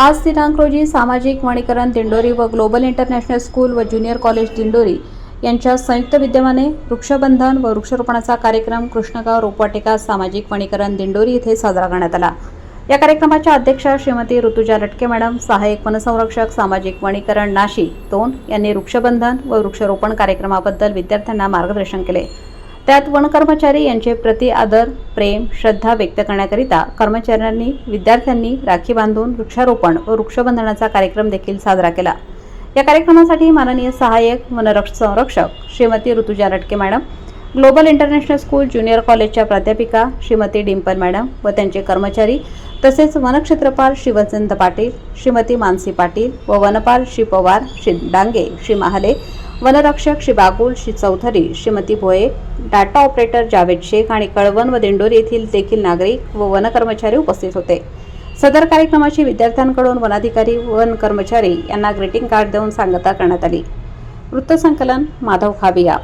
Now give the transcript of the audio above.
आज दिनांक रोजी सामाजिक वनीकरण दिंडोरी व ग्लोबल इंटरनॅशनल स्कूल व ज्युनियर कॉलेज दिंडोरी यांच्या संयुक्त विद्यमाने वृक्षबंधन व वृक्षारोपणाचा कार्यक्रम कृष्णगाव रोपवाटिका सामाजिक वनीकरण दिंडोरी येथे साजरा करण्यात आला. या कार्यक्रमाच्या अध्यक्षा श्रीमती ऋतुजा लटके मॅडम सहाय्यक वनसंरक्षक सामाजिक वनीकरण नाशिक दोन यांनी वृक्षबंधन व वृक्षारोपण कार्यक्रमाबद्दल विद्यार्थ्यांना मार्गदर्शन केले. त्यात वन कर्मचारी यांचे प्रति आदर प्रेम श्रद्धा व्यक्त करण्याकरिता कर्मचाऱ्यांनी विद्यार्थ्यांनी राखी बांधून वृक्षारोपण व वृक्षबंधनाचा कार्यक्रम देखील साजरा केला. या कार्यक्रमासाठी माननीय सहाय्यक वनरक्ष संरक्षक Shrimati Rutuja Ratke madam global international school junior कॉलेजच्या प्राध्यापिका श्रीमती डिंपल मॅडम व त्यांचे कर्मचारी तसेच वनक्षेत्रपाल श्री वसंत पाटील श्रीमती मानसी पाटील व वनपाल श्री पवार श्री डांगे श्री महाले वनरक्षक श्री बागुल श्री चौधरी श्रीमती भोये डाटा ऑपरेटर जावेद शेख आणि कळवण व दिंडोरी येथील देखील नागरिक व वनकर्मचारी उपस्थित होते. सदर कार्यक्रमाची विद्यार्थ्यांकडून वनाधिकारी वन कर्मचारी यांना ग्रीटिंग कार्ड देऊन सांगता करण्यात आली. वृत्तसंकलन माधव खाबिया.